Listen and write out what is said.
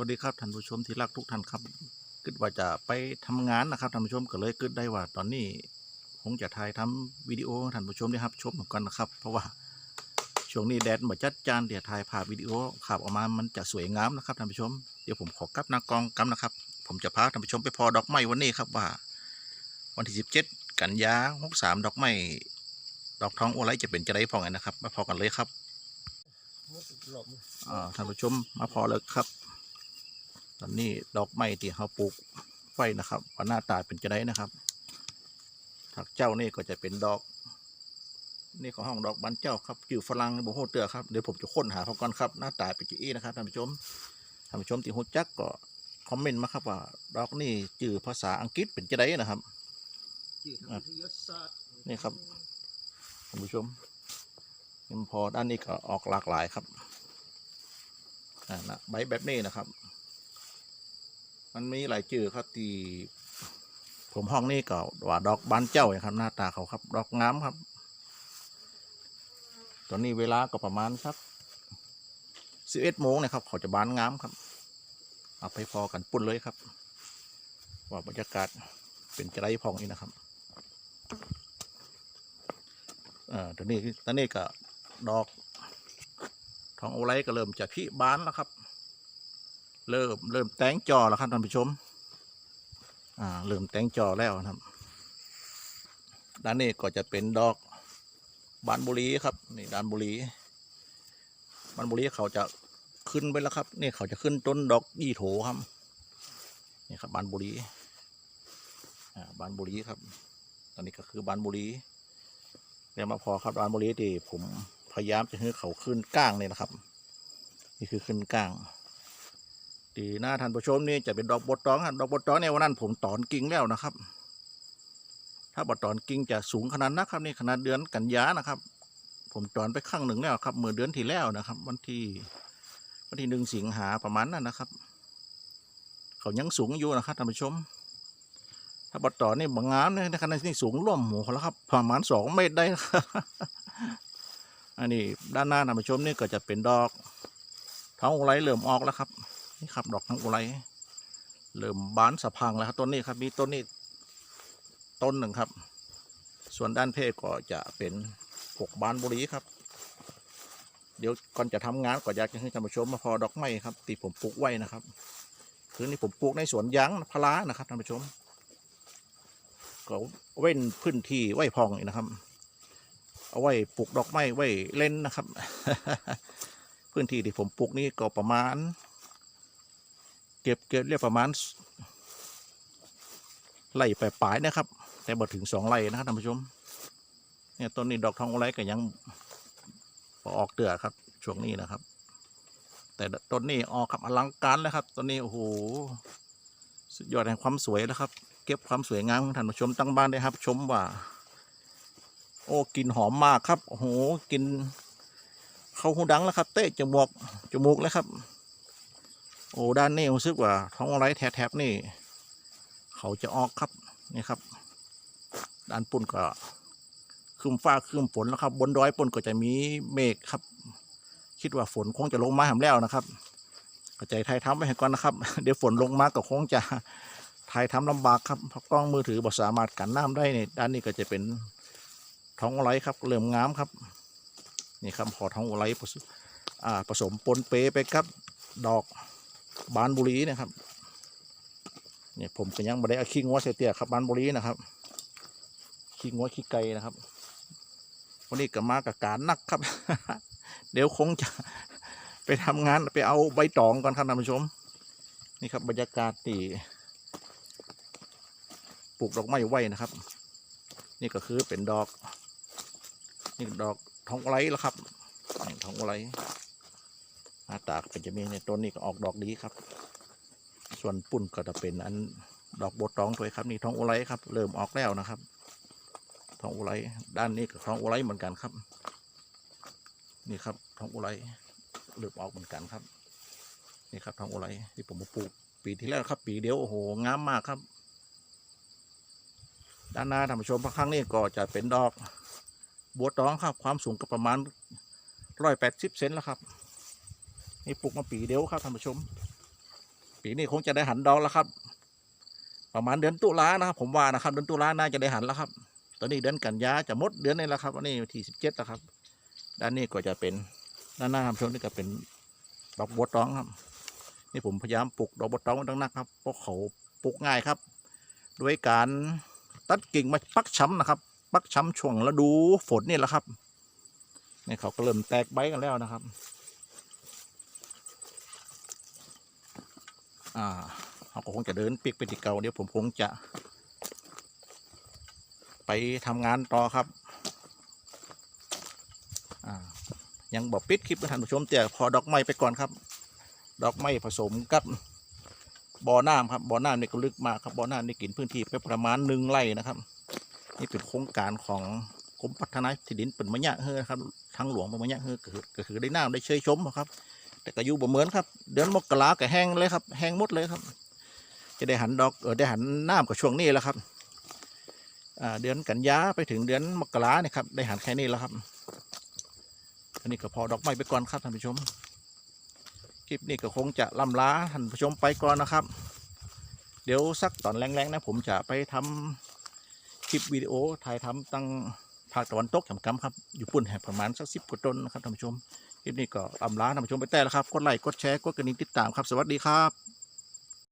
วัสดีครับท่านผู้ชมที่รักทุกท่านครับคิดว่าจะไปทำงานนะครับท่านผู้ชมก็เลยคิดได้ว่าตอนนี้คงจะถ่ายทำวิดีโอให้ท่านผู้ชมได้ครับชมเหมือนกันนะครับ เพราะว่าช่วงนี้แดดมาจัดจานเดี๋ยวถ่ายภาพวิดีโอภาพออกมามันจะสวยงามนะครับท่านผู้ชมเดี๋ยวผมขอกลับหนากองกำนะครับ ผมจะพาท่านผู้ชมไปพอดอกไม้วันนี้ครับว่า วันที่ 17 กันยา63ดอกไม้ดอกทองโอไลจะเป็นจะได้พอกันนะครับ มาพอกันเลยครับอ่าท่านผู้ชมมาพอแล้วครับ ตอนนี้ดอกไม้ที่เขาปลูกไว้นะครับว่าหน้าตาเป็นจะได้นะครับถักเจ้านี่ก็จะเป็นดอก นี่ของห้องดอกบานเจ้าครับจื่ฝรั่งโบโฮเตือครับเดี๋ยวผมจะค้นหาเขาก่อนครับหน้าตาเป็นจีอีนะครับท่านผู้ชมท่านผู้ชมที่ฮู้จักก็คอมเมนต์มาครับว่าดอกนี่จื่อภาษาอังกฤษเป็นจะได้นะครับนี่ครับท่านผู้ชมยังพอด้านนี้ก็ออกหลากหลายครับอ่านะใบแบบนี้นะครับ มันมีหลายจื่อครับที่ผมห้องนี่ก็ว่าดอกบานเจ้าครับ หน้าตาเขาครับ ดอกงามครับ ตอนนี้เวลาก็ประมาณสักสิบเอ็ดโมงนะครับ เขาจะบานงามครับ เอาไปพอกันปุ่นเลยครับ ว่าบรรยากาศเป็นจะไรพองอีกนะครับเอ่อตอนนี้ตอนนี้ก็ดอกทองโอไลก็เริ่มจะพิบานแล้วครับ เริ่มเริ่มแตงจอแล้วครับท่านผู้ชม อ่าเริ่มแตงจอแล้วนะครับด้านนี้ก็จะเป็นดอกบานบุรีครับนี่ด้านบุรีบานบุรีเขาจะขึ้นไปแล้วครับนี่เขาจะขึ้นต้นดอกยี่โถครับนี่ครับบานบุรีอ่าบานบุรีครับ ตอนนี้ก็คือบานบุรีเรียมาพอครับร้านบุริที่ผมพยายามจะให้เขาขึ้นก้างเนี่ยนะครับ นี่คือขึ้นก้าง ดีหน้าท่านผู้ชมนี่จะเป็นดอกบดตองดอกบดตองเนี่ยวันนั้นผมตอนกิ่งแล้วนะครับ ถ้าบดตอนกิ่งจะสูงขนาดนะครับนี่ขนาดเดือนกันยานะครับ ผมตอนไปข้างหนึ่งแล้วครับเมื่อเดือนที่แล้วนะครับ วันที่วันที่หนึ่งสิงหาประมาณนั้นนะครับ เขายังสูงอยู่นะครับท่านผู้ชม ถ้าบดตอนนี่บางงามเนี่ยในขณะที่สูงร่วมหัวแล้วครับประมาณสองเมตรได้ครับอันนี้ด้านหน้าท่านผู้ชมนี่ก็จะเป็นดอกท้องไรเริ่มออกแล้วครับ นี่ครับ ดอกท้งอุไรเริ่มบานสะพังแล้วครับต้นนี้ครับ มีต้นนี้ต้นหนึ่งครับ ส่วนด้านเพศก็จะเป็นพวกบานบุรีครับ เดี๋ยวก่อนจะทำงานก็อยากจะให้ท่านผู้ชมมาพอดอกไม้ครับที่ผมปลูกไว้นะครับคือนี่ผมปลูกในสวนยางพารานะครับท่านผู้ชมก็เว้นพื้นที่ไว้พองอีกนะครับ เอาไว้ปลูกดอกไม้ไว้เล่นนะครับ พื้นที่ที่ผมปลูกนี่ก็ประมาณ เก็บเก็บเรียกประมาณไร่ไปปลายนะครับ แต่บ่ถึงสองไร่นะครับท่านผู้ชมเนี่ยต้นนี้ดอกทองอุไรก็ยังออกเตือครับ ช่วงนี้นะครับ แต่ต้นนี้ออกครับอลังการแล้วครับต้นนี้โอ้โหสุดยอดแห่งความสวยแล้วครับ เก็บความสวยงามของท่านผู้ชมตั้งบ้านได้ครับ ชมว่า โอ้กลินหอมมากครับโอ้โหกลินเข้าหูดังแล้วครับ เตะจมูกจมูกแล้วครับ โอ้ด้านนี้รู้สึกว่าท้องไรแถบๆนี่ เขาจะออกครับนี่ครับ ด้านปุ่นก็คืมฟ้าคืมฝนแล้วครับ บนดอยปุ่นก็จะมีเมฆครับ คิดว่าฝนคงจะลงมาหามแล้วนะครับกระจายไทยทำไว้ให้ก่อนนะครับ เดี๋ยวฝนลงมาก็คงจะถ่ายทำลำบากครับเพราะกล้องมือถือบ่สามารถกันน้ำได้เนี่ยด้านนี้ก็จะเป็นท้องอุไรครับเริ่มงามครับนี่ครับพอท้องอุไรผสมอ่าผสมปนเปไปครับ ดอก บานบุรีนะครับเนี่ยผมก็ยังไม่ได้เอาขี้งัวใส่เตี้ยครับบานบุรีนะครับขี้งัวขี้ไก่นะครับ วันนี้ก็มากับการนักครับ เดี๋ยวคงจะไปทำงานไปเอาใบตองก่อนครับท่านผู้ชม นี่ครับบรรยากาศที่ปลูกดอกไม้ไว้นะครับ นี่ก็คือเป็นดอก นี่ดอกทองอุไรแล้วครับนี่ทองอุไร หน้าตากเป็นจะมีในต้นนี้ก็ออกดอกดีครับ ส่วนปุ่นก็จะเป็นอันดอกโบตองตัวครับนี่ทองอุไรครับ เริ่มออกแล้วนะครับทองอุไรด้านนี้ก็ทองอุไรเหมือนกันครับ นี่ครับทองอุไรเริ่มออกเหมือนกันครับ นี่ครับทองอุไรที่ผมมาปลูก ปีที่แล้วครับ ปีเดียวโอ้โหงามมากครับ ด้านหน้าท่านผู้ชมพระครั้งนี้ก็จะเป็นดอกบัวตองครับ ความสูงก็ประมาณร้อยแปดสิบเซนแล้วครับ นี่ปลูกมาปีเดียวครับท่านผู้ชม ปีนี้คงจะได้หันดอกแล้วครับ ประมาณเดือนตุลานะครับ ผมว่านะครับเดือนตุลาน่าจะได้หันแล้วครับ ตอนนี้เดือนกันยาจะหมดเดือนนี้แล้วครับวันนี้ที่สิบเจ็ดแล้วครับ ด้านนี้ก็จะเป็นด้านหน้าครับช่วงนี้ก็เป็นดอกบัวตองครับ นี่ผมพยายามปลูกดอกบัวตองตั้งนักครับเพราะเขาปลูกง่ายครับ ด้วยการตัดกิ่งมาปักช้ำนะครับ ปักช้ำช่วงฤดูฝนนี่แหละครับนี่เขาก็เริ่มแตกใบกันแล้วนะครับ อ่าเขาก็คงจะเดินปิกไปที่เก่าเดี๋ยวผมคงจะไปทำงานต่อครับ ยังบอกปิดคลิปท่านผู้ชมแต่พอดอกไม้ไปก่อนครับ ดอกไม้ผสมกับบ่อน้ำครับบ่อน้ำนี่ก็ลึกมากครับบ่อน้ำนี่กินพื้นที่ไปประมาณหนึ่งไร่นะครับ นี่เป็นโครงการของกรมพัฒนาที่ดินเป็นมะยะเฮือครับทางหลวงเป็นมะยะเฮือก็คือได้น้ำได้เชยชมครับ แต่ก็อยู่บ่เหมือนครับ เดือนมกราก็แห้งเลยครับ แห้งหมดเลยครับ จะได้หันดอกเออได้หันน้ำกับช่วงนี้แหล้วครับเดือนกันยาไปถึงเดือนมกราเนี่ยครับได้หันแค่นี้แล้วครับ อันนี้ก็พอดอกไม้ไปก่อนครับท่านผู้ชม คลิปนี้ก็คงจะล่ำลาท่านผู้ชมไปก่อนนะครับ เดี๋ยวสักตอนแรงๆนะผมจะไปทำคลิปวิดีโอถ่ายทำตั้ง ภาคตะวันตกแห่งกำครับ อยู่ปุ่นแห่ประมาณสักสิบกว่าต้นนะครับท่านผู้ชมคลิปนี้ก็อำลาท่านผู้ชมไปแต่ละครับ กดไลค์ กดแชร์ กดกระดิ่งติดตามครับ สวัสดีครับ